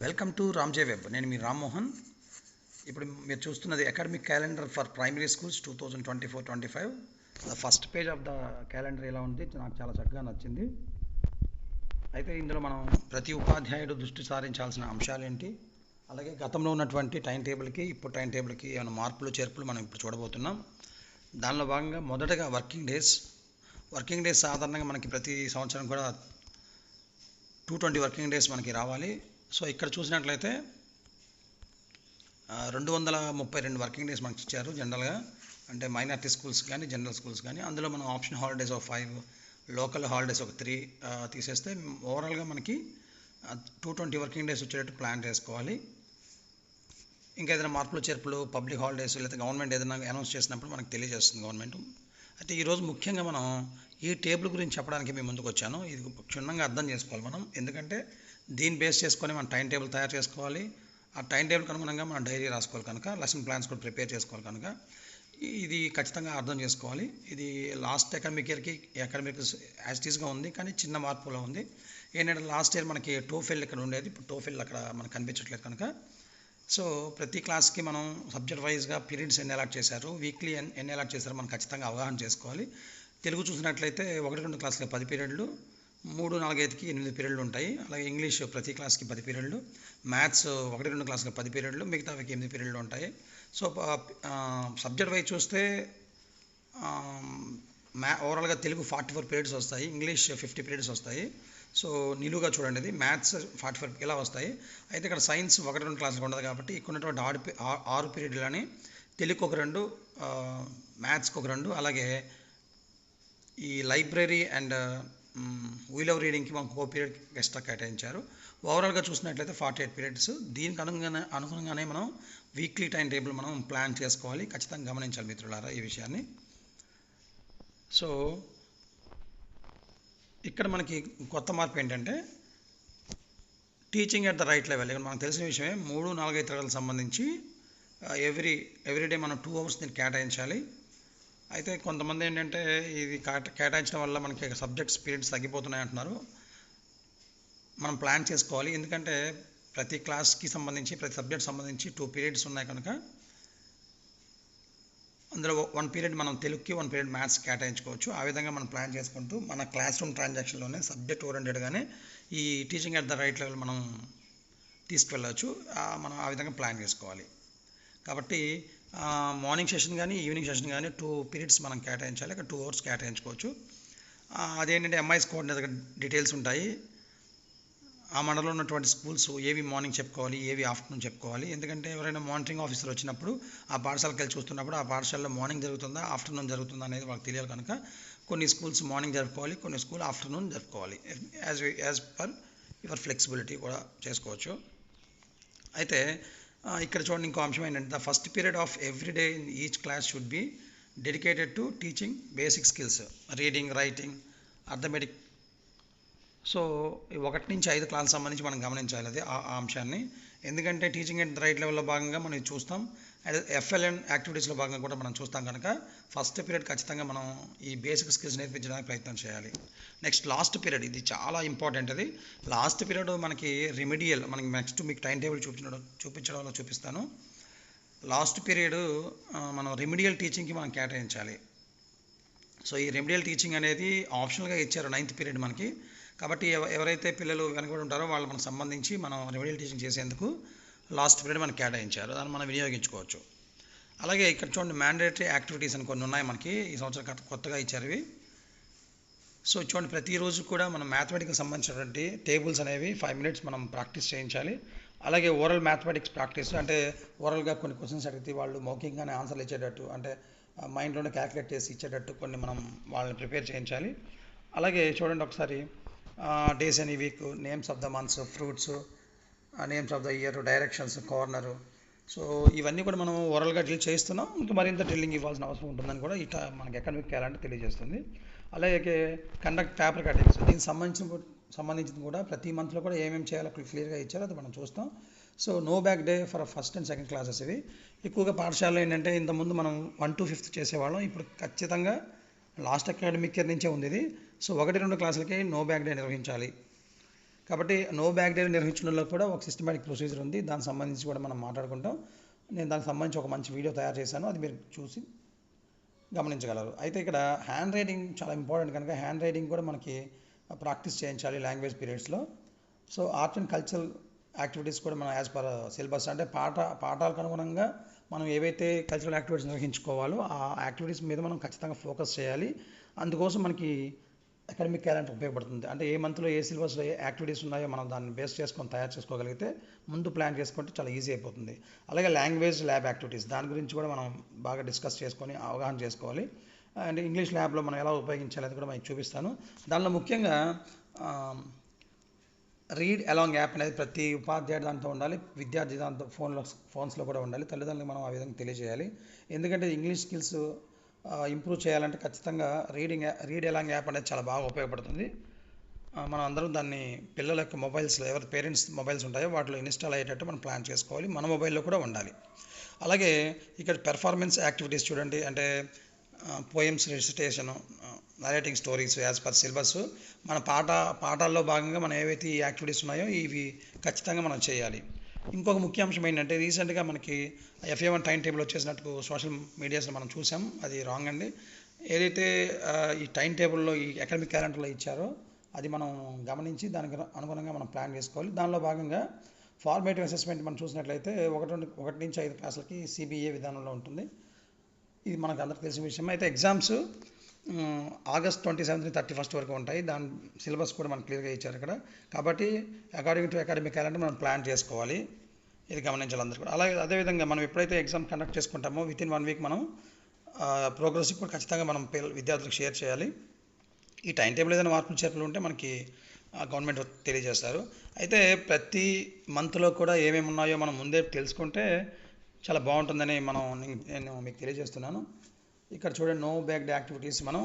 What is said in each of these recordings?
Welcome to రామ్జే web నేను మీ రామ్మోహన్ ఇప్పుడు మీరు చూస్తున్నది academic calendar for primary schools two thousand twenty four twenty five the first page of the calendar ఎలా ఉంది? నాకు చాలా చక్కగా నచ్చింది. అయితే ఇందులో మనం ప్రతి ఉపాధ్యాయుడు దృష్టి సారించాల్సిన అంశాలు ఏంటి? అలాగే గతంలో ఉన్నటువంటి టైం టేబుల్కి ఇప్పుడు టైం టేబుల్కి ఏమైనా మార్పులు చేర్పులు మనం ఇప్పుడు చూడబోతున్నాం. దానిలో భాగంగా మొదటగా వర్కింగ్ డేస్ వర్కింగ్ డేస్ సాధారణంగా మనకి ప్రతి సంవత్సరం కూడా టూ ట్వంటీ వర్కింగ్ డేస్ మనకి రావాలి. సో ఇక్కడ చూసినట్లయితే రెండు వందల ముప్పై రెండు వర్కింగ్ డేస్ మనకి ఇచ్చారు జనరల్గా. అంటే మైనార్టీ స్కూల్స్ కానీ జనరల్ స్కూల్స్ కానీ. అందులో మనం ఆప్షన్ హాలిడేస్ ఒక ఫైవ్ లోకల్ హాలిడేస్ ఒక త్రీ తీసేస్తే ఓవరాల్గా మనకి టూ ట్వంటీ వర్కింగ్ డేస్ వచ్చేటట్టు ప్లాన్ చేసుకోవాలి. ఇంకా ఏదైనా మార్పులు చేర్పులు పబ్లిక్ హాలిడేస్ లేదా గవర్నమెంట్ ఏదైనా అనౌన్స్ చేసినప్పుడు మనకు తెలియజేస్తుంది గవర్నమెంట్. అయితే ఈరోజు ముఖ్యంగా మనం ఈ టేబుల్ గురించి చెప్పడానికి మేము ముందుకు వచ్చాను. ఇది క్షుణ్ణంగా అర్థం చేసుకోవాలి మనం. ఎందుకంటే దీన్ని బేస్ చేసుకొని మనం టైం టేబుల్ తయారు చేసుకోవాలి. ఆ టైం టేబుల్కి అనుగుణంగా మనం డైరీ రాసుకోవాలి కనుక లెసన్ ప్లాన్స్ కూడా ప్రిపేర్ చేసుకోవాలి కనుక. ఇది ఖచ్చితంగా అర్థం చేసుకోవాలి. ఇది లాస్ట్ అకాడమిక్ ఇయర్కి అకాడమిక్ యాజిటీస్గా ఉంది కానీ చిన్న మార్పులో ఉంది. ఏంటంటే లాస్ట్ ఇయర్ మనకి టోఫెల్ ఇక్కడ ఉండేది. ఇప్పుడు టోఫెల్ అక్కడ మనకు కనిపించట్లేదు కనుక. సో ప్రతి క్లాస్కి మనం సబ్జెక్ట్ వైజ్గా పీరియడ్స్ ఎన్ని అలాట్ చేశారు వీక్లీ ఎన్ని అలాట్ చేశారు మనం ఖచ్చితంగా అవగాహన చేసుకోవాలి. తెలుగు చూసినట్లయితే ఒకటి రెండు క్లాసులు పది పీరియడ్లు. మూడు నాలుగైదుకి ఎనిమిది పీరియడ్లు ఉంటాయి. అలాగే ఇంగ్లీష్ ప్రతి క్లాస్కి పది పీరియడ్లు. మ్యాథ్స్ ఒకటి రెండు క్లాస్కి పది పీరియడ్లు. మిగతావికి ఎనిమిది పీరియడ్లు ఉంటాయి. సో సబ్జెక్ట్ వైజ్ చూస్తే మ్యా ఓవరాల్గా తెలుగు ఫార్టీ ఫోర్ పీరియడ్స్ వస్తాయి. ఇంగ్లీష్ ఫిఫ్టీ పీరియడ్స్ వస్తాయి. సో నిలువుగా చూడండి ఇది మ్యాథ్స్ ఫార్టీ ఫోర్ ఇలా వస్తాయి. అయితే ఇక్కడ సైన్స్ ఒకటి రెండు క్లాసులు ఉండదు కాబట్టి ఇక్కడ ఉన్నటువంటి ఆరు ఆరు పీరియడ్లని తెలుగు ఒక రెండు మ్యాథ్స్కి ఒక రెండు అలాగే ఈ లైబ్రరీ అండ్ వీల్ ఆఫ్ రీడింగ్కి మాకు ఫోర్ పీరియడ్ ఎక్స్ట్రా కేటాయించారు. ఓవరాల్గా చూసినట్లయితే ఫార్టీ ఎయిట్ పీరియడ్స్. దీనికి అనుగుణంగానే అనుగుణంగానే మనం వీక్లీ టైం టేబుల్ మనం ప్లాన్ చేసుకోవాలి. ఖచ్చితంగా గమనించాలి మిత్రులారా ఈ విషయాన్ని. సో ఇక్కడ మనకి కొత్త మార్పు ఏంటంటే teaching at the right level. ఇక్కడ మనకు తెలిసిన విషయమే మూడు నాలుగైదు తరగతులకు సంబంధించి ఎవ్రీ ఎవ్రీడే మనం టూ అవర్స్ దీన్ని కేటాయించాలి. అయితే కొంతమంది ఏంటంటే ఇది కేటాయించడం వల్ల మనకి సబ్జెక్ట్స్ పీరియడ్స్ తగ్గిపోతున్నాయి అంటున్నారు. మనం ప్లాన్ చేసుకోవాలి. ఎందుకంటే ప్రతి క్లాస్కి సంబంధించి ప్రతి సబ్జెక్ట్ సంబంధించి టూ పీరియడ్స్ ఉన్నాయి కనుక అందులో వన్ పీరియడ్ మనం తెలుగుకి వన్ పీరియడ్ మ్యాథ్స్ కేటాయించుకోవచ్చు. ఆ విధంగా మనం ప్లాన్ చేసుకుంటూ మన క్లాస్ రూమ్ ట్రాన్సాక్షన్లోనే సబ్జెక్ట్ ఓరియంటెడ్గానే ఈ teaching at the right level మనం తీసుకువెళ్ళవచ్చు మనం ఆ విధంగా ప్లాన్ చేసుకోవాలి. కాబట్టి మార్నింగ్ సెషన్ కానీ ఈవినింగ్ సెషన్ కానీ టూ పీరియడ్స్ మనం కేటాయించాలి. అక్కడ టూ అవర్స్ కేటాయించుకోవచ్చు. అదేంటంటే ఎంఐస్ దగ్గర డీటెయిల్స్ ఉంటాయి. ఆ మండలంలో ఉన్నటువంటి స్కూల్స్ ఏవి మార్నింగ్ చెప్పుకోవాలి ఏవి ఆఫ్టర్నూన్ చెప్పుకోవాలి. ఎందుకంటే ఎవరైనా మానిటరింగ్ ఆఫీసర్ వచ్చినప్పుడు ఆ పాఠశాలకు వెళ్ళి చూస్తున్నప్పుడు ఆ పాఠశాలలో మార్నింగ్ జరుగుతుందా ఆఫ్టర్నూన్ జరుగుతుందా అనేది వాళ్ళకి తెలియాలి కనుక కొన్ని స్కూల్స్ మార్నింగ్ జరుపుకోవాలి కొన్ని స్కూల్ ఆఫ్టర్నూన్ జరుపుకోవాలి. As as per your flexibility కూడా చేసుకోవచ్చు. అయితే ఇక్కడ చూడండి ఇంకో అంశం ఏంటంటే the first period of every day in each class should be dedicated to teaching basic skills reading writing arithmetic so ఒకటి నుంచి ఐదు క్లాస్ సంబంధించి మనం గమనించాలి అది ఆ అంశాన్ని. ఎందుకంటే టీచింగ్ అండ్ రైట్ లెవెల్లో భాగంగా మనం చూస్తాం. అండ్ ఎఫ్ఎల్ఎన్ యాక్టివిటీస్లో భాగంగా కూడా మనం చూస్తాం కనుక ఫస్ట్ పీరియడ్ ఖచ్చితంగా మనం ఈ బేసిక్ స్కిల్స్ నేర్పించడానికి ప్రయత్నం చేయాలి. నెక్స్ట్ లాస్ట్ పీరియడ్ ఇది చాలా ఇంపార్టెంట్ అది. లాస్ట్ పీరియడ్ మనకి రెమిడియల్ మనకి నెక్స్ట్ మీకు టైం టేబుల్ చూపించడం చూపించడంలో చూపిస్తాను. లాస్ట్ పీరియడ్ మనం రెమిడియల్ టీచింగ్కి మనం కేటాయించాలి. సో ఈ రెమిడియల్ టీచింగ్ అనేది ఆప్షనల్గా ఇచ్చారు నైన్త్ పీరియడ్ మనకి. కాబట్టి ఎవరైతే పిల్లలు వెనకబడి ఉంటారో వాళ్ళకి మనకు సంబంధించి మనం రెమిడియల్ టీచింగ్ చేసేందుకు లాస్ట్ పీరియడ్ మనకు కేటాయించారు. దాన్ని మనం వినియోగించుకోవచ్చు. అలాగే ఇక్కడ చూడండి మ్యాండేటరీ యాక్టివిటీస్ అని కొన్ని ఉన్నాయి మనకి. ఈ సంవత్సరం కొత్తగా ఇచ్చారు సో చూడండి ప్రతిరోజు కూడా మనం మ్యాథమెటిక్స్ సంబంధించినటువంటి టేబుల్స్ అనేవి ఫైవ్ మినిట్స్ మనం ప్రాక్టీస్ చేయించాలి. అలాగే ఓరల్ మ్యాథమెటిక్స్ ప్రాక్టీస్ అంటే ఓరల్గా కొన్ని క్వశ్చన్స్ అడిగితే వాళ్ళు మౌఖికంగానే ఆన్సర్లు ఇచ్చేటట్టు అంటే మైండ్లోనే క్యాలిక్యులేట్ చేసి ఇచ్చేటట్టు కొన్ని మనం వాళ్ళని ప్రిపేర్ చేయించాలి. అలాగే చూడండి ఒకసారి days any week names of the months fruits names of the year directions corner so ఇవన్నీ కూడా మనం ఓరల్గా డ్రిల్ చేస్తున్నాం ఇంకా మరింత డ్రిల్లింగ్ ఇవ్వాల్సిన అవసరం ఉంటుందని కూడా ఇట మనకి ఎకనమిక్ క్యాలెండర్ తెలియజేస్తుంది. అలాగే కండక్ట్ పేపర్ కటింగ్స్ దీనికి సంబంధించిన సంబంధించింది కూడా ప్రతి మంత్లో కూడా ఏమేమి చేయాలో క్లియర్గా ఇచ్చారో. అది మనం చూస్తాం. So no bag day for first and second classes ఇవి. ఎక్కువగా పాఠశాలలో ఏంటంటే ఇంతకుముందు మనం వన్ టు ఫిఫ్త్ చేసేవాళ్ళం. ఇప్పుడు ఖచ్చితంగా లాస్ట్ అకాడమిక్ ఇయర్ నుంచే ఉంది ఇది. సో ఒకటి రెండు క్లాసులకి నో బ్యాక్ డే నిర్వహించాలి. కాబట్టి నో బ్యాక్టీరియా నిర్వహించడంలో కూడా ఒక సిస్టమేటిక్ ప్రొసీజర్ ఉంది. దానికి సంబంధించి కూడా మనం మాట్లాడుకుంటాం. నేను దానికి సంబంధించి ఒక మంచి వీడియో తయారు చేశాను. అది మీరు చూసి గమనించగలరు. అయితే ఇక్కడ హ్యాండ్ రైటింగ్ చాలా ఇంపార్టెంట్ కనుక హ్యాండ్ రైటింగ్ కూడా మనకి ప్రాక్టీస్ చేయించాలి language పీరియడ్స్లో so art and cultural activities కూడా మనం యాజ్ పర్ సిలబస్ అంటే పాఠ పాఠాలకు అనుగుణంగా మనం ఏవైతే కల్చరల్ యాక్టివిటీస్ నిర్వహించుకోవాలో ఆ యాక్టివిటీస్ మీద మనం ఖచ్చితంగా ఫోకస్ చేయాలి. అందుకోసం మనకి అకాడమిక్ క్యాలెండర్ ఉపయోగపడుతుంది. అంటే ఏ మంత్లో ఏ సిలబస్లో ఏ యాక్టివిటీస్ ఉన్నాయో మనం దాన్ని బేస్ చేసుకొని తయారు చేసుకోగలిగితే ముందు ప్లాన్ చేసుకుంటే చాలా ఈజీ అయిపోతుంది. అలాగే లాంగ్వేజ్ ల్యాబ్ యాక్టివిటీస్ దాని గురించి కూడా మనం బాగా డిస్కస్ చేసుకొని అవగాహన చేసుకోవాలి. అండ్ ఇంగ్లీష్ ల్యాబ్లో మనం ఎలా ఉపయోగించాలి అది కూడా మీకు చూపిస్తాను. దానిలో ముఖ్యంగా రీడ్ అలాంగ్ యాప్ అనేది ప్రతి ఉపాధ్యాయుడు దాంతో ఉండాలి. విద్యార్థి దాంతో ఫోన్లో ఫోన్స్లో కూడా ఉండాలి. తల్లిదండ్రులకు మనం ఆ విధంగా తెలియజేయాలి. ఎందుకంటే ఇంగ్లీష్ స్కిల్స్ ఇంప్రూవ్ చేయాలంటే ఖచ్చితంగా రీడింగ్ రీడ్ ఎలాంగ్ యాప్ అనేది చాలా బాగా ఉపయోగపడుతుంది. మనం అందరం దాన్ని పిల్లల యొక్క మొబైల్స్లో ఎవరి పేరెంట్స్ మొబైల్స్ ఉంటాయో వాటిలో ఇన్స్టాల్ అయ్యేటట్టు మనం ప్లాన్ చేసుకోవాలి. మన మొబైల్లో కూడా ఉండాలి. అలాగే ఇక్కడ పెర్ఫార్మెన్స్ యాక్టివిటీస్ చూడండి. అంటే poems recitation narrating stories as per syllabus. మన పాట పాఠాల్లో భాగంగా మనం ఏవైతే ఈ యాక్టివిటీస్ ఉన్నాయో ఇవి ఖచ్చితంగా మనం చేయాలి. ఇంకొక ముఖ్య అంశం ఏంటంటే రీసెంట్గా మనకి ఎఫ్ఏ వన్ టైం టేబుల్ వచ్చేసినట్టు సోషల్ మీడియాస్లో మనం చూసాం. అది రాంగ్ అండి. ఏదైతే ఈ టైం టేబుల్లో ఈ అకాడమిక్ క్యాలెండర్లో ఇచ్చారో అది మనం గమనించి దానికి అనుగుణంగా మనం ప్లాన్ చేసుకోవాలి. దానిలో భాగంగా ఫార్మేటివ్ అసెస్మెంట్ మనం చూసినట్లయితే ఒకటి నుండి- ఒకటి నుంచి ఐదు క్లాసులకి సిబిఏ విధానంలో ఉంటుంది. ఇది మనకు అందరికీ తెలిసిన విషయం. అయితే exams August twenty seventh thirty first వరకు ఉంటాయి. దాని సిలబస్ కూడా మనకు క్లియర్గా ఇచ్చారు ఇక్కడ. కాబట్టి అకార్డింగ్ టు అకాడమిక్ క్యాలెండర్ మనం ప్లాన్ చేసుకోవాలి. ఇది గమనించాలి అందరూ కూడా. అలాగే అదేవిధంగా మనం ఎప్పుడైతే ఎగ్జామ్ కండక్ట్ చేసుకుంటామో విత్ ఇన్ వన్ వీక్ మనం ప్రోగ్రెస్ కూడా ఖచ్చితంగా మనం విద్యార్థులకు షేర్ చేయాలి. ఈ టైం టేబుల్ ఏదైనా మార్పులు చేర్పులు ఉంటే మనకి గవర్నమెంట్ తెలియజేస్తారు. అయితే ప్రతి మంత్లో కూడా ఏమేమి ఉన్నాయో మనం ముందే తెలుసుకుంటే చాలా బాగుంటుందని మనం నేను మీకు తెలియజేస్తున్నాను. ఇక్కడ చూడండి నో బ్యాగ్డ్ యాక్టివిటీస్ మనం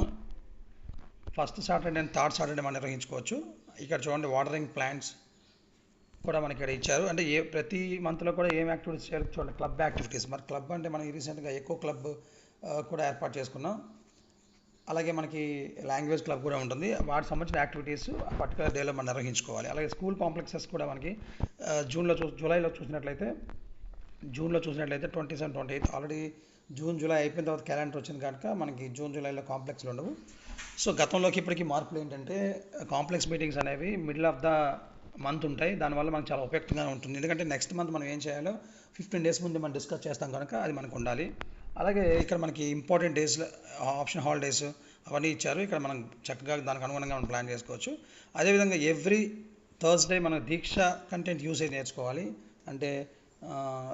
first Saturday and third Saturday మనం నిర్వహించుకోవచ్చు. ఇక్కడ చూడండి వాటరింగ్ ప్లాంట్స్ కూడా మనకి ఇక్కడ ఇచ్చారు. అంటే ఏ ప్రతి మంత్లో కూడా ఏం యాక్టివిటీస్ చేయాలి చూడండి క్లబ్ యాక్టివిటీస్ మరి క్లబ్ అంటే మనం రీసెంట్గా ఎక్కువ క్లబ్ కూడా ఏర్పాటు చేసుకున్నాం. అలాగే మనకి లాంగ్వేజ్ క్లబ్ కూడా ఉంటుంది. వాటికి సంబంధించిన యాక్టివిటీస్ పర్టికులర్ డేలో మనం నిర్వహించుకోవాలి. అలాగే స్కూల్ కాంప్లెక్సెస్ కూడా మనకి జూన్లో చూ జూలైలో చూసినట్లయితే జూన్లో చూసినట్లయితే twenty seven twenty eighth already June July అయిపోయిన తర్వాత క్యాలెండర్ వచ్చింది కనుక మనకి జూన్ జూలైలో కాంప్లెక్స్లు ఉండవు. సో గతంలోకి ఇప్పటికీ మార్పులు ఏంటంటే కాంప్లెక్స్ మీటింగ్స్ అనేవి మిడిల్ ఆఫ్ ద మంత్ ఉంటాయి. దానివల్ల మనకు చాలా ఉపయుక్తంగా ఉంటుంది. ఎందుకంటే నెక్స్ట్ మంత్ మనం ఏం చేయాలో ఫిఫ్టీన్ డేస్ ముందు మనం డిస్కస్ చేస్తాం కనుక అది మనకు ఉండాలి. అలాగే ఇక్కడ మనకి ఇంపార్టెంట్ డేస్ ఆప్షన్ హాలిడేస్ అవన్నీ ఇచ్చారు. ఇక్కడ మనం చక్కగా దానికి అనుగుణంగా మనం ప్లాన్ చేసుకోవచ్చు. అదేవిధంగా ఎవ్రీ థర్స్డే మనం దీక్ష కంటెంట్ యూసేజ్ నేర్చుకోవాలి. అంటే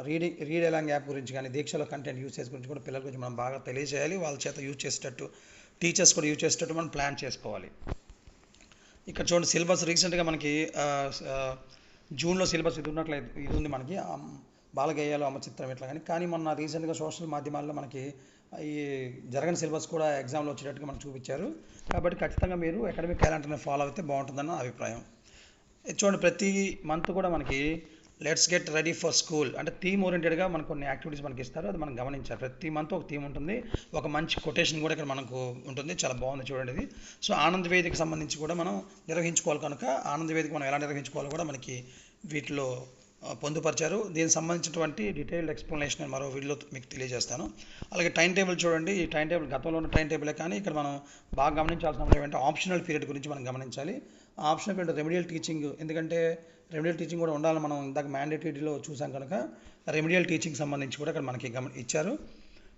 రీడింగ్ రీడ్ ఎలాంగ్ యాప్ గురించి కానీ దీక్షలో కంటెంట్ యూసేజ్ గురించి కూడా పిల్లల గురించి మనం బాగా తెలియజేయాలి. వాళ్ళ చేత యూజ్ చేసేటట్టు టీచర్స్ కూడా యూజ్ చేసేటట్టు మనం ప్లాన్ చేసుకోవాలి. ఇక్కడ చూడండి సిలబస్ రీసెంట్గా మనకి జూన్లో సిలబస్ ఇది ఉన్నట్లయితే ఇది ఉంది మనకి ఆ, బాలగేయాలు అమచిత్రం ఇట్లా కానీ కానీ మొన్న రీసెంట్గా సోషల్ మాధ్యమాల్లో మనకి ఈ జరగని సిలబస్ కూడా ఎగ్జామ్లో వచ్చేటట్టుగా మనకు చూపించారు. కాబట్టి ఖచ్చితంగా మీరు అకాడమిక్ క్యాలెండర్ని ఫాలో అయితే బాగుంటుందన్న అభిప్రాయం. చూడండి ప్రతి మంత్ కూడా మనకి let's get ready for school అంటే థీమ్ ఓరియంటెడ్గా మనకు కొన్ని యాక్టివిటీస్ మనకి ఇస్తారు. అది మనం గమనించాలి. ప్రతి మంత్ ఒక థీమ్ ఉంటుంది. ఒక మంచి కొటేషన్ కూడా ఇక్కడ మనకు ఉంటుంది. చాలా బాగుంది చూడండి ఇది. సో ఆనంద వేదికకి సంబంధించి కూడా మనం నిర్వహించుకోవాలి కనుక ఆనంద వేదిక మనం ఎలా నిర్వహించుకోవాలో కూడా మనకి వీటిలో పొందుపరిచారు. దీనికి సంబంధించినటువంటి డీటెయిల్డ్ ఎక్స్ప్లెనేషన్ మరో వీడియోలో మీకు తెలియజేస్తాను. అలాగే టైం టేబుల్ చూడండి. ఈ టైం టేబుల్ గతంలో ఉన్న టైం టేబులే కానీ ఇక్కడ మనం బాగా గమనించాల్సిన ఏంటంటే ఆప్షనల్ పీరియడ్ గురించి మనం గమనించాలి. ఆప్షనల్ పీరియడ్ రెమెడియల్ టీచింగ్ ఎందుకంటే రెమెడియల్ టీచింగ్ కూడా ఉండాలి మనం ఇందాక మ్యాండేటరీలో చూసాం కనుక రెమెడియల్ టీచింగ్ సంబంధించి కూడా ఇక్కడ మనకి గమ ఇచ్చారు.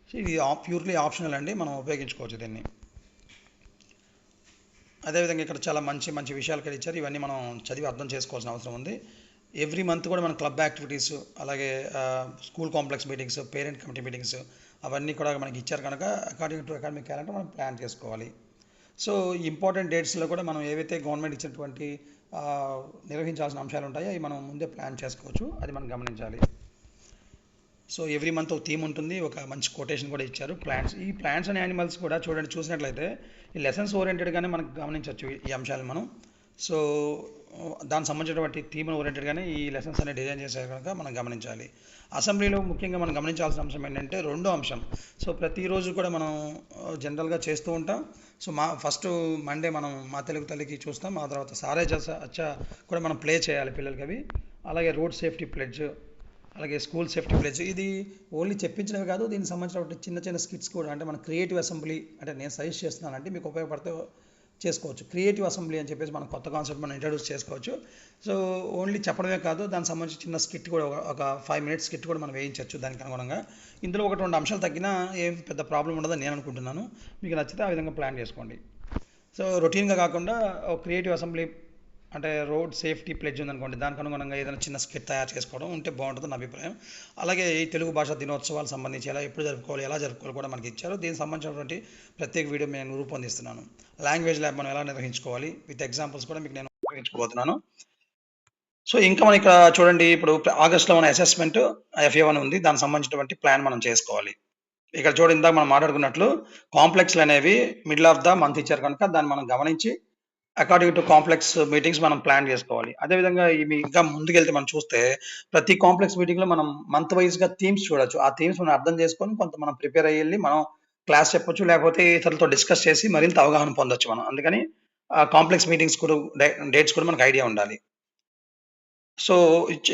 సో ఇది ప్యూర్లీ ఆప్షనల్ అండి మనం ఉపయోగించుకోవచ్చు దీన్ని. అదేవిధంగా ఇక్కడ చాలా మంచి మంచి విషయాలు ఇక్కడ ఇచ్చారు. ఇవన్నీ మనం చదివి అర్థం చేసుకోవాల్సిన అవసరం ఉంది. ఎవ్రీ మంత్ కూడా మన క్లబ్ యాక్టివిటీస్ అలాగే school complex meetings parent committee meetings అవన్నీ కూడా మనకి ఇచ్చారు కనుక అకార్డింగ్ టు అకాడమిక్ క్యాలెండర్ మనం ప్లాన్ చేసుకోవాలి. సో ఇంపార్టెంట్ డేట్స్లో కూడా మనం ఏవైతే గవర్నమెంట్ ఇచ్చినటువంటి నిర్వహించాల్సిన అంశాలు ఉంటాయో. అవి మనం ముందే ప్లాన్ చేసుకోవచ్చు. అది మనం గమనించాలి. సో ఎవ్రీ మంత్ ఒక థీమ్ ఉంటుంది. ఒక మంచి కొటేషన్ కూడా ఇచ్చారు. ప్లాంట్స్ ఈ ప్లాంట్స్ అండ్ యానిమల్స్ కూడా చూడండి. చూసినట్లయితే ఈ లెసన్స్ ఓరియంటెడ్గానే మనకు గమనించవచ్చు ఈ అంశాలు మనం. సో దానికి సంబంధించినటువంటి థీమ్ను ఓరియంటెడ్గానే ఈ లెసన్స్ అనేవి డిజైన్ చేశారు కనుక మనం గమనించాలి. అసెంబ్లీలో ముఖ్యంగా మనం గమనించాల్సిన అంశం ఏంటంటే రెండో అంశం. సో ప్రతిరోజు కూడా మనం జనరల్గా చేస్తూ ఉంటాం. సో మా ఫస్ట్ మండే మనం మా తెలుగు తల్లికి చూస్తాం. ఆ తర్వాత సారే జస అచ్చా కూడా మనం ప్లే చేయాలి పిల్లలకి అవి. అలాగే రోడ్ సేఫ్టీ ప్లెడ్జ్ అలాగే స్కూల్ సేఫ్టీ ప్లేస్ ఇది ఓన్లీ చెప్పించినవి కాదు దీనికి సంబంధించిన చిన్న చిన్న స్కిట్స్ కూడా. అంటే మన క్రియేటివ్ అసెంబ్లీ అంటే నేను సజెస్ట్ చేస్తున్నాను అంటే మీకు ఉపయోగపడితే చేసుకోవచ్చు. క్రియేటివ్ అసెంబ్లీ అని చెప్పేసి మనం కొత్త కాన్సెప్ట్ మనం ఇంట్రడ్యూస్ చేసుకోవచ్చు. సో ఓన్లీ చెప్పడమే కాదు దానికి సంబంధించి చిన్న స్కిట్ కూడా ఒక- ఫైవ్ మినిట్స్ స్కిట్ కూడా మనం వేయించవచ్చు దానికి అనుగుణంగా. ఇందులో ఒకటి రెండు అంశాలు తగ్గినా ఏం పెద్ద ప్రాబ్లం ఉండదని నేను అనుకుంటున్నాను. మీకు నచ్చితే ఆ విధంగా ప్లాన్ చేసుకోండి. సో రొటీన్గా కాకుండా ఒక క్రియేటివ్ అసెంబ్లీ అంటే రోడ్ సేఫ్టీ ప్లెడ్జ్ ఉందనుకోండి దానికి అనుగుణంగా ఏదైనా చిన్న స్కిట్ తయారు చేసుకోవడం ఉంటే బాగుంటుంది నా అభిప్రాయం. అలాగే ఈ తెలుగు భాషా దినోత్సవాలు సంబంధించి ఎలా ఎప్పుడు జరుపుకోవాలి ఎలా జరుపుకోవాలి కూడా మనకి ఇచ్చారు. దీనికి సంబంధించినటువంటి ప్రత్యేక వీడియో నేను రూపొందిస్తున్నాను. లాంగ్వేజ్ ల్యాబ్ మనం ఎలా నిర్వహించుకోవాలి విత్ ఎగ్జాంపుల్స్ కూడా మీకు నేను ఉపయోగించుకోబోతున్నాను సో ఇంకా మనం ఇక్కడ చూడండి ఇప్పుడు ఆగస్ట్లో మన అసెస్మెంట్ ఎఫ్ఏ వన్ ఉంది దానికి సంబంధించినటువంటి ప్లాన్ మనం చేసుకోవాలి. ఇక్కడ చూడండి ఇందాక మనం మాట్లాడుకున్నట్లు కాంప్లెక్స్లు అనేవి మిడిల్ ఆఫ్ ద మంత్ ఇచ్చారు కనుక దాన్ని మనం గమనించి అకార్డింగ్ టు కాంప్లెక్స్ మీటింగ్స్ మనం ప్లాన్ చేసుకోవాలి. అదేవిధంగా ఇవి ఇంకా ముందుకెళ్తే మనం చూస్తే ప్రతి కాంప్లెక్స్ మీటింగ్లో మనం మంత్ వైజ్గా థీమ్స్ చూడొచ్చు. ఆ థీమ్స్ మనం అర్థం చేసుకొని కొంత మనం ప్రిపేర్ అయ్యి వెళ్ళి మనం క్లాస్ చెప్పొచ్చు లేకపోతే ఇతరులతో డిస్కస్ చేసి మరింత అవగాహన పొందొచ్చు మనం. అందుకని కాంప్లెక్స్ మీటింగ్స్ కూడా డేట్స్ కూడా మనకు ఐడియా ఉండాలి. సో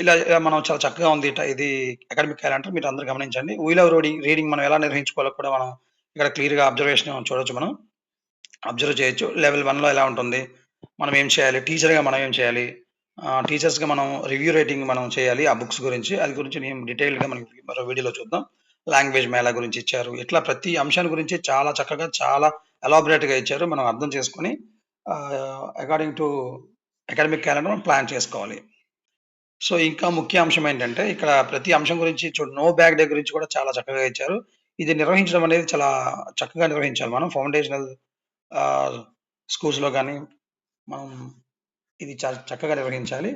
ఇలా ఇలా మనం చాలా చక్కగా ఉంది ఇది అకాడమిక్ క్యాలెండర్ మీరు అందరూ గమనించండి. వీల్ ఆఫ్ రీడింగ్ రీడింగ్ మనం ఎలా నిర్వహించుకోవాలో కూడా మనం ఇక్కడ క్లియర్గా అబ్జర్వేషన్ చూడొచ్చు మనం. అబ్జర్వ్ చేయొచ్చు. లెవెల్ వన్లో ఎలా ఉంటుంది? మనం ఏం చేయాలి? టీచర్గా మనం ఏం చేయాలి? టీచర్స్గా మనం రివ్యూ రేటింగ్ మనం చేయాలి ఆ బుక్స్ గురించి. అది గురించి నేను డీటెయిల్గా మనకి మరో వీడియోలో చూద్దాం. లాంగ్వేజ్ మేళా గురించి ఇచ్చారు. ఇట్లా ప్రతి అంశాన్ని గురించి చాలా చక్కగా చాలా ఎలాబరేట్గా ఇచ్చారు. మనం అర్థం చేసుకొని అకార్డింగ్ టు అకాడమిక్ క్యాలెండర్ మనం ప్లాన్ చేసుకోవాలి. సో ఇంకా ముఖ్య అంశం ఏంటంటే ఇక్కడ ప్రతి అంశం గురించి చూడు నో బ్యాగ్ డే గురించి కూడా చాలా చక్కగా ఇచ్చారు. ఇది నిర్వహించడం అనేది చాలా చక్కగా నిర్వహించాలి మనం. ఫౌండేషనల్ స్కూల్స్లో కానీ మనం ఇది చాలా చక్కగా నిర్వహించాలి.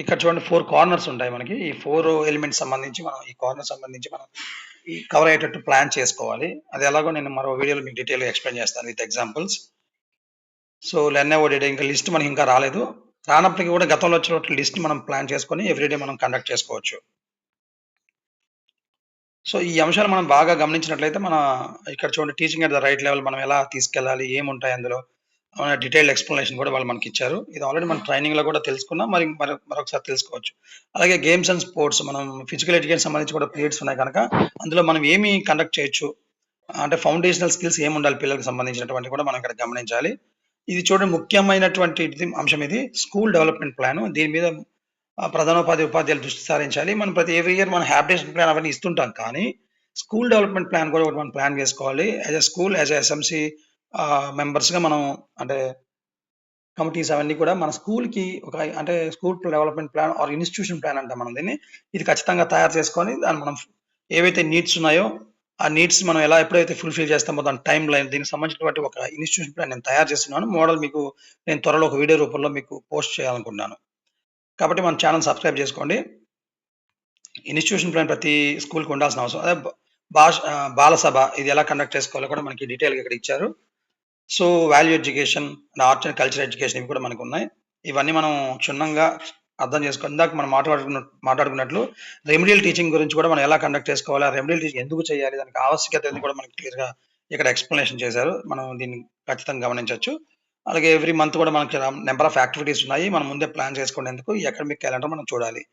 ఇక్కడ చూడండి ఫోర్ కార్నర్స్ ఉంటాయి మనకి. ఈ ఫోర్ ఎలిమెంట్స్ సంబంధించి మనం ఈ కార్నర్ సంబంధించి మనం ఈ కవర్ అయ్యేటట్టు ప్లాన్ చేసుకోవాలి. అది ఎలాగో నేను మరో వీడియోలో మీకు డీటెయిల్గా ఎక్స్ప్లెయిన్ చేస్తాను విత్ ఎగ్జాంపుల్స్ సో లెన్ ఓడిడే ఇంకా లిస్ట్ మనకి ఇంకా రాలేదు. రానప్పటికీ కూడా గతంలో వచ్చినట్టు లిస్ట్ మనం ప్లాన్ చేసుకొని ఎవ్రీడే మనం కండక్ట్ చేసుకోవచ్చు. సో ఈ అంశాలు మనం బాగా గమనించినట్లయితే మన ఇక్కడ చూడండి teaching at the right level మనం ఎలా తీసుకెళ్ళాలి ఏముంటాయి అందులో డీటెయిల్డ్ ఎక్స్ప్లెనేషన్ కూడా వాళ్ళు మనకి ఇచ్చారు. ఇది ఆల్రెడీ మన ట్రైనింగ్లో కూడా తెలుసుకున్నాం. మరి మరొకసారి తెలుసుకోవచ్చు. అలాగే గేమ్స్ అండ్ స్పోర్ట్స్ మనం ఫిజికల్ ఎడ్యుకేషన్ సంబంధించి కూడా పీరియడ్స్ ఉన్నాయి కనుక అందులో మనం ఏమి కండక్ట్ చేయొచ్చు? అంటే ఫౌండేషనల్ స్కిల్స్ ఏమి ఉండాలి పిల్లలకు సంబంధించినటువంటి కూడా మనం ఇక్కడ గమనించాలి. ఇది చూడండి ముఖ్యమైనటువంటి అంశం ఇది. స్కూల్ డెవలప్మెంట్ ప్లాన్ దీని మీద ప్రధానోపాధి ఉపాధ్యాయులు దృష్టి సారించాలి. మనం ప్రతి ఎవ్రీ ఇయర్ మనం హ్యాబిటేషన్ ప్లాన్ అవన్నీ ఇస్తుంటాం కానీ స్కూల్ డెవలప్మెంట్ ప్లాన్ కూడా ఒకటి మనం ప్లాన్ చేసుకోవాలి. As a school as a S M C మెంబర్స్గా మనం అంటే కమిటీస్ అవన్నీ కూడా మన స్కూల్కి ఒక అంటే school development plan or institution plan అంటాం మనం దీన్ని. ఇది ఖచ్చితంగా తయారు చేసుకొని దాన్ని మనం ఏవైతే నీడ్స్ ఉన్నాయో ఆ నీడ్స్ మనం ఎలా ఎప్పుడైతే ఫుల్ఫిల్ చేస్తామో దాని టైం లైన్ దీనికి సంబంధించినటువంటి ఒక ఇన్స్టిట్యూషన్ ప్లాన్ నేను తయారు చేస్తున్నాను. మోడల్ మీకు నేను త్వరలో ఒక వీడియో రూపంలో మీకు పోస్ట్ చేయాలనుకుంటున్నాను. కాబట్టి మన ఛానల్ సబ్స్క్రైబ్ చేసుకోండి. ఇన్స్టిట్యూషన్ ప్లాన్ ప్రతి స్కూల్కి ఉండాల్సిన అవసరం. అదే భాష ఆ, బాలసభ ఇది ఎలా కండక్ట్ చేసుకోవాలో కూడా మనకి డీటెయిల్గా ఇక్కడ ఇచ్చారు. So value education and arts and culture education ఇవి కూడా మనకు ఉన్నాయి. ఇవన్నీ మనం క్షుణ్ణంగా అర్థం చేసుకుని ఇందాక మనం మాట్లాడుకున్న మాట్లాడుకున్నట్లు రెమిడియల్ టీచింగ్ గురించి కూడా మనం ఎలా కండక్ట్ చేసుకోవాలి రెమిడియల్ టీచింగ్ ఎందుకు చేయాలి దానికి ఆవశ్యకత ఏంది కూడా మనకి క్లియర్గా ఇక్కడ ఎక్స్ప్లెనేషన్ చేశారు. మనం దీన్ని ఖచ్చితంగా గమనించవచ్చు. అలాగే ఎవ్రీ మంత్ కూడా మనకి నెంబర్ ఆఫ్ యాక్టివిటీస్ ఉన్నాయి. మనం ముందే ప్లాన్ చేసుకునేందుకు ఈ అకాడమిక్ క్యాలెండర్ మనం చూడాలి.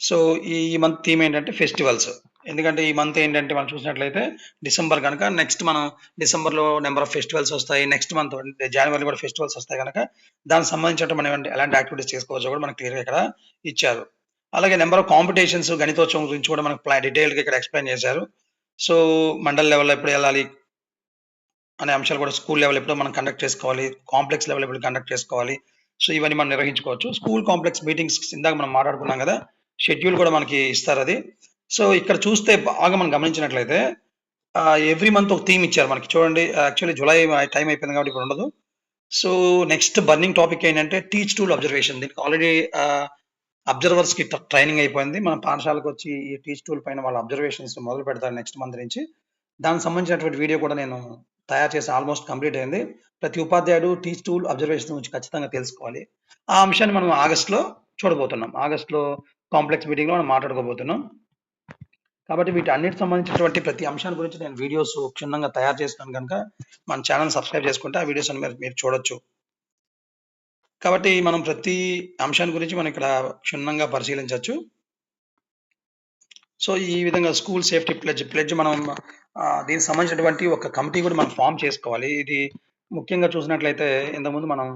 సో ఈ ఈ మంత్ థీమ్ ఏంటంటే ఫెస్టివల్స్ ఎందుకంటే ఈ మంత్ ఏంటంటే మనం చూసినట్లయితే డిసెంబర్ కనుక నెక్స్ట్ మనం డిసెంబర్లో నెంబర్ ఆఫ్ ఫెస్టివల్స్ వస్తాయి. నెక్స్ట్ మంత్ జనవరి కూడా ఫెస్టివల్స్ వస్తాయి కనుక దానికి సంబంధించిన మనం ఎలాంటి- యాక్టివిటీస్ చేసుకోవచ్చో కూడా మనకి క్లియర్గా ఇక్కడ ఇచ్చారు. అలాగే నెంబర్ ఆఫ్ కాంపిటీషన్స్ గణితోత్సవం గురించి కూడా మనకు ప్లా- డీటెయిల్గా ఇక్కడ ఎక్స్ప్లెయిన్ చేశారు. సో మండల్ లెవెల్లో ఎప్పుడు వెళ్ళాలి? అనే అంశాలు కూడా స్కూల్ లెవెల్ ఎప్పుడు మనం కండక్ట్ చేసుకోవాలి కాంప్లెక్స్ లెవెల్ ఎప్పుడు కండక్ట్ చేసుకోవాలి. సో ఇవన్నీ మనం నిర్వహించుకోవచ్చు. స్కూల్ కాంప్లెక్స్ మీటింగ్స్ ఇందాక మనం మాట్లాడుకున్నాం కదా షెడ్యూల్ కూడా మనకి ఇస్తారు అది. సో ఇక్కడ చూస్తే బాగా మనం గమనించినట్లయితే ఎవ్రీ మంత్ ఒక థీమ్ ఇచ్చారు మనకి. చూడండి యాక్చువల్లీ జూలై టైం అయిపోయింది కాబట్టి ఇప్పుడు ఉండదు. సో నెక్స్ట్ బర్నింగ్ టాపిక్ ఏంటంటే టీచ్ టూల్ అబ్జర్వేషన్ దీనికి ఆల్రెడీ అబ్జర్వర్స్కి ట్రైనింగ్ అయిపోయింది. మన పాఠశాలకు వచ్చి ఈ టీచ్ టూల్ పైన వాళ్ళ అబ్జర్వేషన్స్ మొదలు పెడతారు నెక్స్ట్ మంత్ నుంచి. దానికి సంబంధించినటువంటి వీడియో కూడా నేను తయారు చేసి ఆల్మోస్ట్ కంప్లీట్ అయింది. ప్రతి ఉపాధ్యాయుడు టీచ్ టూల్ అబ్జర్వేషన్ గురించి ఖచ్చితంగా తెలుసుకోవాలి. ఆ అంశాన్ని మనం ఆగస్ట్‌లో చూడబోతున్నాం. ఆగస్ట్‌లో కాంప్లెక్స్ మీటింగ్‌లో మనం మాట్లాడుకోబోతున్నాం. కాబట్టి వీటి అన్నిటి సంబంధించినటువంటి ప్రతి అంశాన్ని గురించి నేను వీడియోస్ క్షుణ్ణంగా తయారు చేస్తున్నాను కనుక మన ఛానల్ సబ్స్క్రైబ్ చేసుకుంటే ఆ వీడియోస్ మీరు మీరు చూడొచ్చు. కాబట్టి మనం ప్రతి అంశాన్ని గురించి మనం ఇక్కడ క్షుణ్ణంగా పరిశీలించవచ్చు సో, ఈ విధంగా స్కూల్ సేఫ్టీ ప్లెడ్జ్, ప్లెడ్జ్ మనం దీనికి సంబంధించినటువంటి ఒక కమిటీ కూడా మనం ఫామ్ చేసుకోవాలి. ఇది ముఖ్యంగా చూసినట్లయితే ఇంతకుముందు మనం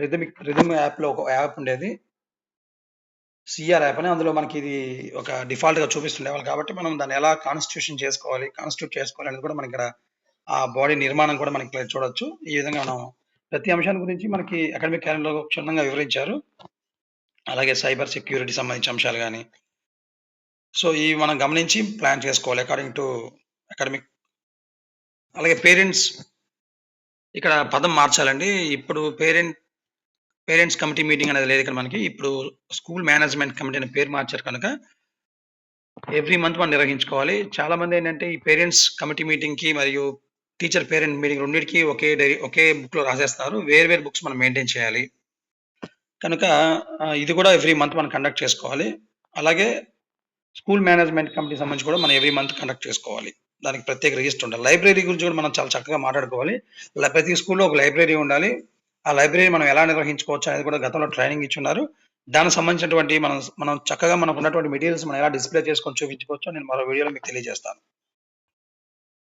రిథమిక్ రిథమ్ యాప్‌లో ఒక యాప్ ఉండేది. సిఆర్ యాప్ అని అందులో మనకి ఇది ఒక డిఫాల్ట్‌గా చూపిస్తుండేవాళ్ళు కాబట్టి మనం దాన్ని ఎలా కాన్స్టిట్యూషన్ చేసుకోవాలి, కాన్స్టిట్యూట్ చేసుకోవాలి అనేది కూడా మనకి ఇక్కడ ఆ బాడీ నిర్మాణం కూడా మనకి చూడొచ్చు. ఈ విధంగా మనం ప్రతి అంశాన్ని గురించి మనకి అకాడమిక్ క్యాలెండర్‌లో క్షుణ్ణంగా వివరించారు. అలాగే సైబర్ సెక్యూరిటీ సంబంధించిన అంశాలు కానీ సో, ఇవి మనం గమనించి ప్లాన్ చేసుకోవాలి అకార్డింగ్ టు అకాడమిక్ అలాగే పేరెంట్స్ ఇక్కడ పదం మార్చాలండి. ఇప్పుడు పేరెంట్ పేరెంట్స్ కమిటీ మీటింగ్ అనేది లేదు ఇక్కడ మనకి. ఇప్పుడు స్కూల్ మేనేజ్మెంట్ కమిటీ అనే పేరు మార్చారు కనుక ఎవ్రీ మంత్ మనం నిర్వహించుకోవాలి. చాలామంది ఏంటంటే ఈ పేరెంట్స్ కమిటీ మీటింగ్‌కి మరియు టీచర్ పేరెంట్ మీటింగ్ రెండింటికి ఒకే డైరీ ఒకే బుక్‌లో రాసేస్తారు. వేరు వేరు బుక్స్ మనం మెయింటైన్ చేయాలి. కనుక ఇది కూడా ఎవ్రీ మంత్ మనం కండక్ట్ చేసుకోవాలి. అలాగే స్కూల్ మేనేజ్మెంట్ కమిటీ సంబంధించి కూడా మనం ఎవ్రీ మంత్ కండక్ట్ చేసుకోవాలి. దానికి ప్రత్యేక రిజిస్టర్ ఉండాలి. లైబ్రరీ గురించి కూడా మనం చాలా చక్కగా మాట్లాడుకోవాలి. ప్రతి స్కూల్‌లో ఒక లైబ్రరీ ఉండాలి. ఆ లైబ్రరీ మనం ఎలా నిర్వహించుకోవచ్చు అనేది కూడా గతంలో ట్రైనింగ్ ఇచ్చున్నారు. దానికి సంబంధించినటువంటి మనం మనం చక్కగా మనకున్నటువంటి మెటీరియల్స్ మనం ఎలా డిస్‌ప్లే చేసుకొని చూపించుకోవచ్చో నేను మరో వీడియోలో మీకు తెలియజేస్తాను.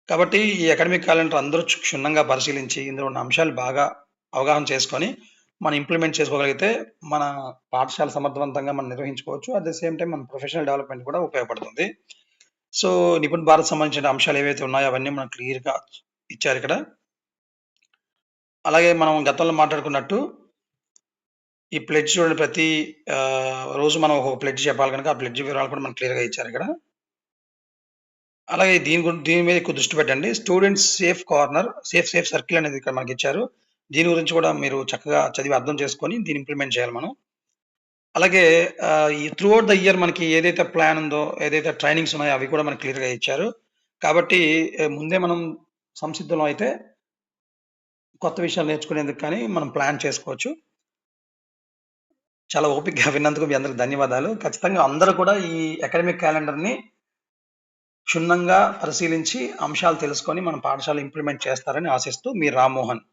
కాబట్టి ఈ అకాడమిక్ క్యాలెండర్ అందరూ క్షుణ్ణంగా పరిశీలించి ఇందులో ఉన్న అంశాలు బాగా అవగాహన చేసుకొని మనం ఇంప్లిమెంట్ చేసుకోగలిగితే మన పాఠశాల సమర్థవంతంగా మనం నిర్వహించుకోవచ్చు. అట్ ద సేమ్ టైమ్ మన ప్రొఫెషనల్ డెవలప్‌మెంట్ కూడా ఉపయోగపడుతుంది. సో, నిపుణ్ భారత్ సంబంధించిన అంశాలు ఏవైతే ఉన్నాయో అవన్నీ మనకు క్లియర్‌గా ఇచ్చారు ఇక్కడ అలాగే మనం గతంలో మాట్లాడుకున్నట్టు ఈ ప్లెడ్జ్ చూడండి ప్రతి రోజు మనం ఒక ప్లెడ్జ్ చెప్పాలి కనుక ఆ ప్లెడ్జ్ వివరాలు కూడా మనం క్లియర్‌గా ఇచ్చారిక్కడ. అలాగే దీని గురించి దీని మీద ఎక్కువ దృష్టి పెట్టండి. Students safe corner, safe safe circle అనేది ఇక్కడ మనకి ఇచ్చారు దీని గురించి కూడా మీరు చక్కగా చదివి అర్థం చేసుకొని దీన్ని ఇంప్లిమెంట్ చేయాలి మనం. అలాగే ఈ త్రూ ఔట్ ద ఇయర్ మనకి ఏదైతే ప్లాన్ ఉందో, ఏదైతే ట్రైనింగ్స్ ఉన్నాయో అవి కూడా మనకి క్లియర్‌గా ఇచ్చారు. కాబట్టి ముందే మనం సంసిద్ధం అయితే కొత్త విషయాలు నేర్చుకునేందుకు కానీ మనం ప్లాన్ చేసుకోవచ్చు. చాలా ఓపికగా విన్నందుకు మీ అందరికి ధన్యవాదాలు. ఖచ్చితంగా అందరూ కూడా ఈ అకాడమిక్ క్యాలెండర్‌ని క్షుణ్ణంగా పరిశీలించి అంశాలు తెలుసుకొని మన పాఠశాల ఇంప్లిమెంట్ చేస్తారని ఆశిస్తూ మీ రామ్మోహన్.